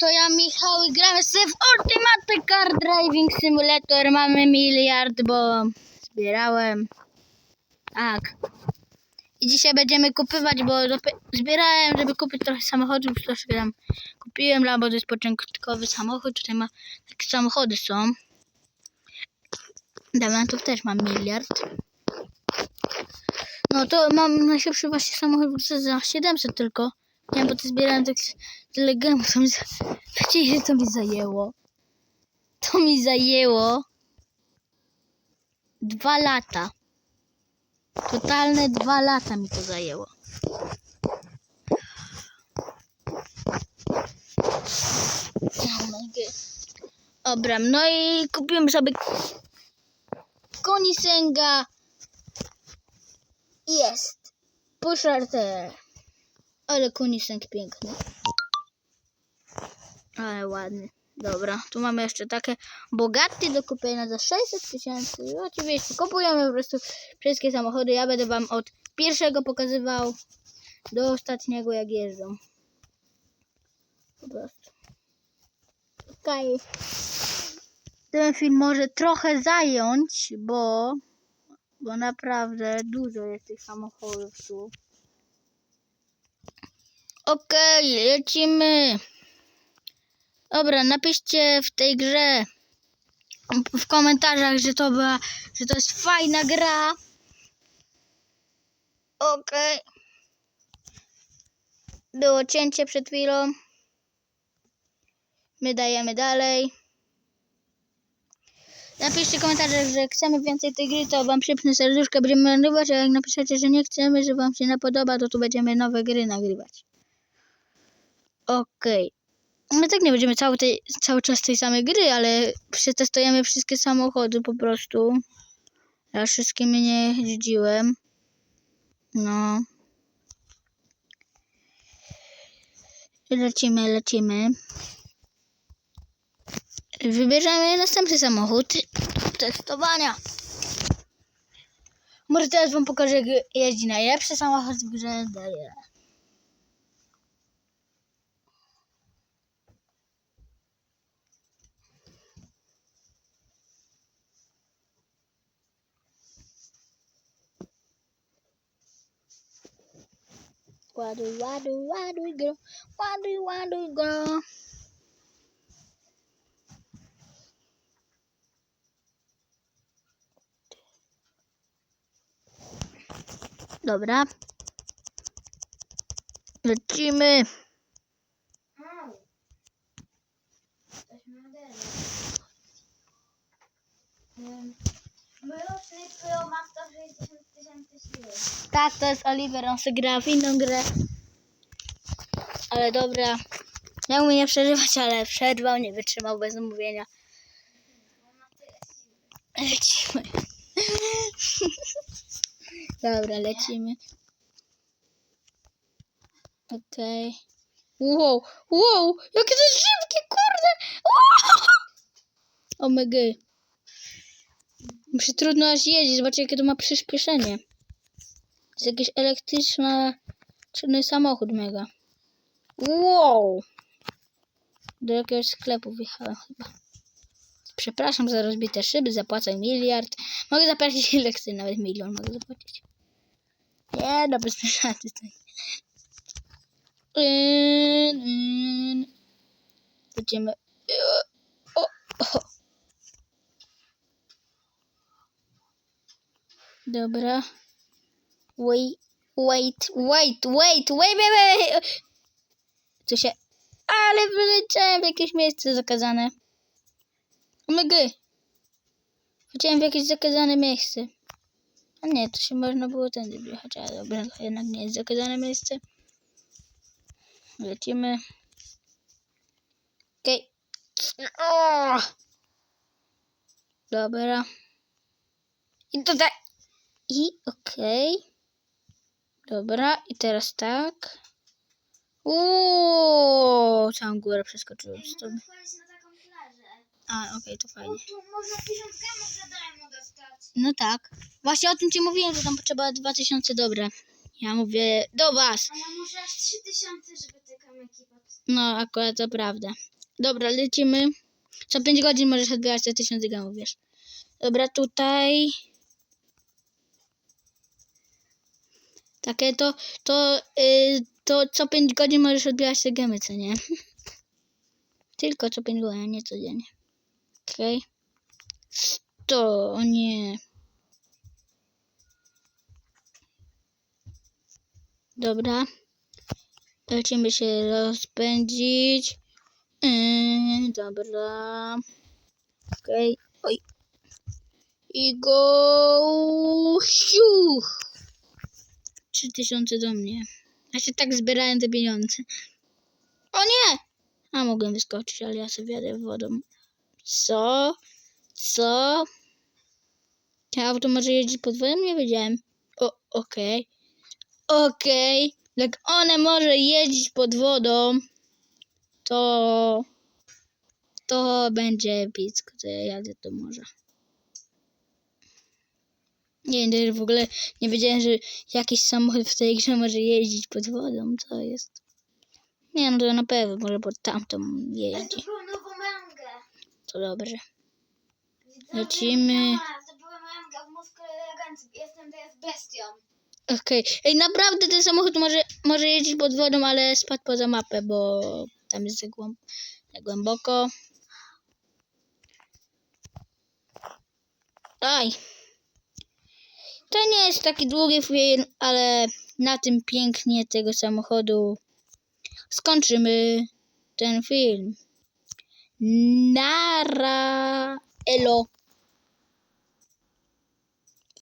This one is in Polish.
to ja Michał i gramy sobie w Ultimate Car Driving Simulator. Mamy miliard, bo zbierałem. Tak. I dzisiaj będziemy kupywać, bo zbierałem, żeby kupić trochę samochodów. Troszkę tam kupiłem, bo to jest początkowy samochód. Tutaj ma takie samochody są. Diamentów też mam miliard. No to mam najszybszy właśnie samochód za 700 tylko. Nie, bo to zbierałem tak tyle gemów. To mi, to mi zajęło? To mi zajęło dwa lata. Totalne dwa lata mi to zajęło. Dobra, no i kupiłem sobie Konisenga. Jest. Pusharte. Ale Koniseng piękny. Ale ładny. Dobra, tu mamy jeszcze takie bogaty do kupienia za 600 tysięcy. Oczywiście kupujemy po prostu wszystkie samochody. Ja będę wam od pierwszego pokazywał do ostatniego jak jeżdżą. Po prostu. Okej. Ten film może trochę zająć, bo, bo naprawdę dużo jest tych samochodów tu. Okej, lecimy. Dobra, napiszcie w tej grze w komentarzach, że to była, że to jest fajna gra. Okej. Było cięcie przed chwilą. My dajemy dalej. Napiszcie w komentarzach, że chcemy więcej tej gry, to wam przypnę serduszko, będziemy nagrywać, a jak napiszecie, że nie chcemy, że wam się nie podoba, to tu będziemy nowe gry nagrywać. Okej. My tak nie będziemy cały, tej, cały czas tej samej gry, ale przetestujemy wszystkie samochody po prostu. Ja wszystkimi nie jeździłem. No. Lecimy, lecimy. Wybierzemy następny samochód testowania. Może teraz wam pokażę, jak jeździ najlepszy samochód w grze. Daję. Ładuj, ładuj, ładuj go, ładuj, ładuj go. Dobra. Lecimy. Mroczny Pro ma 160 tysięcy siły. Tak, to jest Oliver, on sobie gra w inną grę. Ale dobra. Ja umiem nie przerywać, ale przerwał, nie wytrzymał bez mówienia. On ma tyle siły. Lecimy. Dobra, lecimy. Okej. Wow, wow, jakie to jest szybkie, kurde! Wow! Omega. Muszę trudno aż jeździć, zobaczcie jakie to ma przyspieszenie. To jest jakiś elektryczny samochód mega. Wow! Do jakiegoś sklepu wjechałem chyba. Przepraszam za rozbite szyby, zapłacę miliard. Mogę zapłacić ile chcę, nawet milion mogę zapłacić. Nie, no bez przesady tutaj. Ym, ym. Będziemy... O, o. Dobra. Wait, wait, wait, wait, wait, wait, wait. Co się... Ale wyleciałem w jakieś miejsce zakazane. Omega. Chciałem w jakieś zakazane miejsce. A nie, to się można było tędy wjechać, ale dobra, to jednak nie jest zakazane miejsce. Lecimy. Okej. Okay. Dobra. I tutaj. I okej. Dobra, i teraz tak. Uuu, całą górę przeskoczyłem z tobą. A, okej, to fajnie. O, tu można 1000 gemów za darmo dostać. No tak. Właśnie o tym ci mówiłem, że tam potrzeba 2000 dobre. Ja mówię do was. A ja muszę aż 3000, żeby te kamyki pod... No, akurat to prawda. Dobra, lecimy. Co 5 godzin możesz odbierać te 1000 gemów, wiesz. Dobra, tutaj. Takie to, to, y, to co 5 godzin możesz odbierać te gemy, co nie? Tylko co 5 godzin, nie codziennie. Okej. To, o nie. Dobra. Lecimy się rozpędzić. Yy, dobra. Okej. Oj. I go. Siuch. 3000 do mnie. Ja się tak zbierałem te pieniądze. O nie! A mogłem wyskoczyć, ale ja sobie jadę wodą. Co? Co? To auto może jeździć pod wodą? Nie wiedziałem. O, okej. Okej. Jak one może jeździć pod wodą, to to będzie epicko, to ja jadę do morza. Nie wiem, w ogóle nie wiedziałem, że jakiś samochód w tej grze może jeździć pod wodą, co jest. Nie no, to na pewno może pod tamtą jeździ, zdobyłam nową mangę. to dobrze. Lecimy. ja Zdobyłam mangę w mózgu elegancji. Jestem teraz bestią. Okej, ej, naprawdę ten samochód może, może jeździć pod wodą, ale spadł poza mapę, bo tam jest za głęboko. Aj. To nie jest taki długi film, ale na tym pięknie tego samochodu skończymy ten film. Nara. Elo.